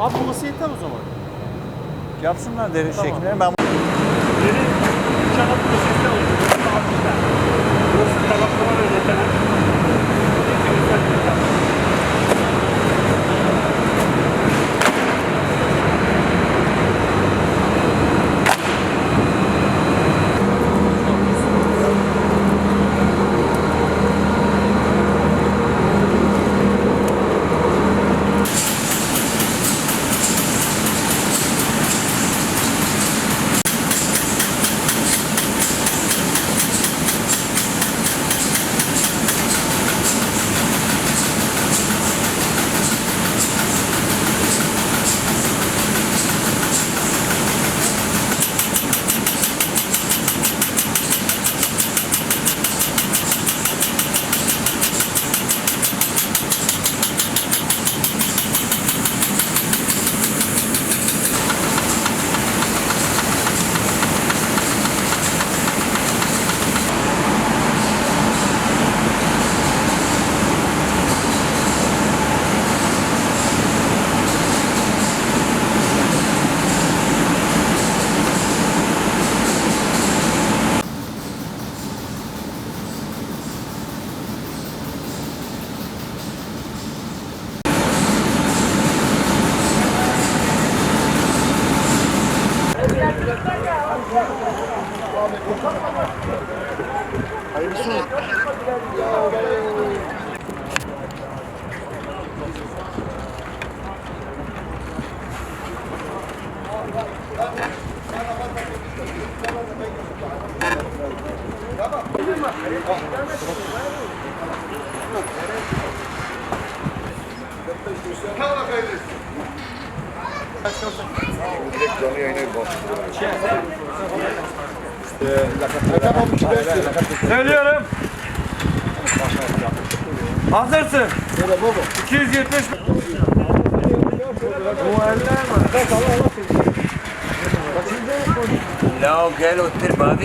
Abi bu nasıl yeter o zaman? Yapsınlar deri Tamam. şeklini. Ben Beni inşallah bu Direksiyonu yayına bir Söylüyorum. Hazırsın. 270. Bu eller mi? No, que lo esté, ¿va a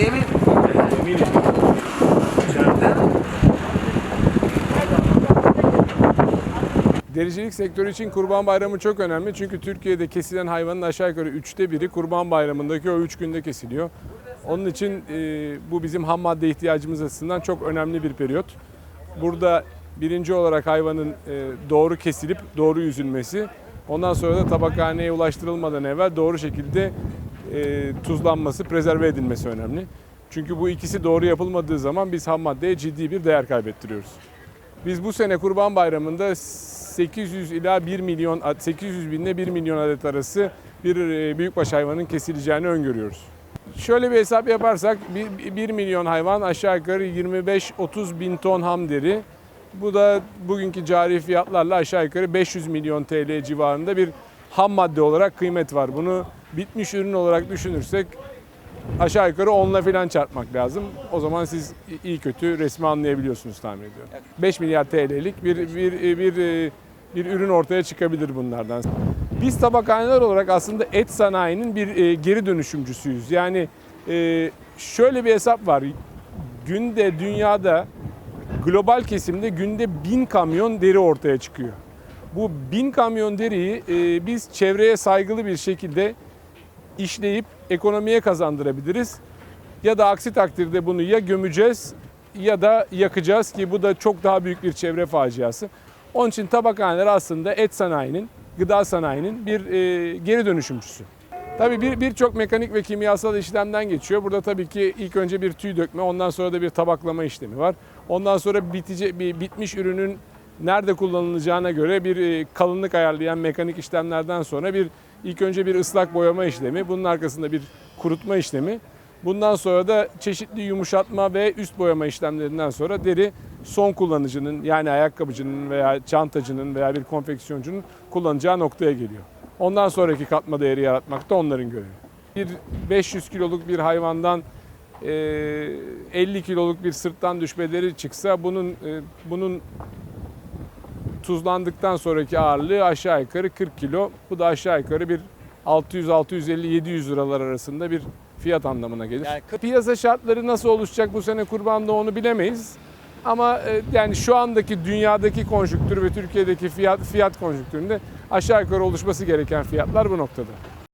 Dericilik sektörü için Kurban Bayramı çok önemli. Çünkü Türkiye'de kesilen hayvanın aşağı yukarı üçte biri Kurban Bayramı'ndaki o üç günde kesiliyor. Onun için e, bu bizim ham madde ihtiyacımız açısından çok önemli bir periyot. Burada birinci olarak hayvanın e, doğru kesilip doğru yüzülmesi, ondan sonra da tabakhaneye ulaştırılmadan evvel doğru şekilde e, tuzlanması, prezerve edilmesi önemli. Çünkü bu ikisi doğru yapılmadığı zaman biz ham maddeye ciddi bir değer kaybettiriyoruz. Biz bu sene Kurban Bayramı'nda 800 ila 1 milyon 800 bin ile 1 milyon adet arası bir e, büyükbaş hayvanın kesileceğini öngörüyoruz. Şöyle bir hesap yaparsak 1 milyon hayvan aşağı yukarı 25-30 bin ton ham deri. Bu da bugünkü cari fiyatlarla aşağı yukarı 500 milyon TL civarında bir ham madde olarak kıymet var. Bunu bitmiş ürün olarak düşünürsek aşağı yukarı 10'la falan çarpmak lazım. O zaman siz iyi kötü resmi anlayabiliyorsunuz tahmin ediyorum. 5 milyar TL'lik bir, bir, bir, bir ürün ortaya çıkabilir bunlardan. Biz tabakhaneler olarak aslında et sanayinin bir e, geri dönüşümcüsüyüz. Yani e, şöyle bir hesap var. Günde dünyada global kesimde günde 1000 kamyon deri ortaya çıkıyor. Bu 1000 kamyon deriyi e, biz çevreye saygılı bir şekilde işleyip ekonomiye kazandırabiliriz. Ya da aksi takdirde bunu ya gömeceğiz ya da yakacağız ki bu da çok daha büyük bir çevre faciası. Onun için tabakhaneler aslında et sanayinin, gıda sanayinin bir e, geri dönüşümcüsü. Tabii bir birçok mekanik ve kimyasal işlemden geçiyor. Burada tabii ki ilk önce bir tüy dökme, ondan sonra da bir tabaklama işlemi var. Ondan sonra bitice, bir bitmiş ürünün nerede kullanılacağına göre bir e, kalınlık ayarlayan mekanik işlemlerden sonra bir ilk önce bir ıslak boyama işlemi, bunun arkasında bir kurutma işlemi. Bundan sonra da çeşitli yumuşatma ve üst boyama işlemlerinden sonra deri son kullanıcının yani ayakkabıcının veya çantacının veya bir konfeksiyoncunun kullanacağı noktaya geliyor. Ondan sonraki katma değeri yaratmak da onların görevi. Bir 500 kiloluk bir hayvandan e, 50 kiloluk bir sırttan düşmeleri çıksa bunun bunun tuzlandıktan sonraki ağırlığı aşağı yukarı 40 kilo. Bu da aşağı yukarı bir 600 650 700 liralar arasında bir fiyat anlamına gelir. Yani Piyasa şartları nasıl oluşacak bu sene kurbanda onu bilemeyiz. Ama e, yani şu andaki dünyadaki konjüktür ve Türkiye'deki fiyat fiyat konjüktüründe aşağı yukarı oluşması gereken fiyatlar bu noktada.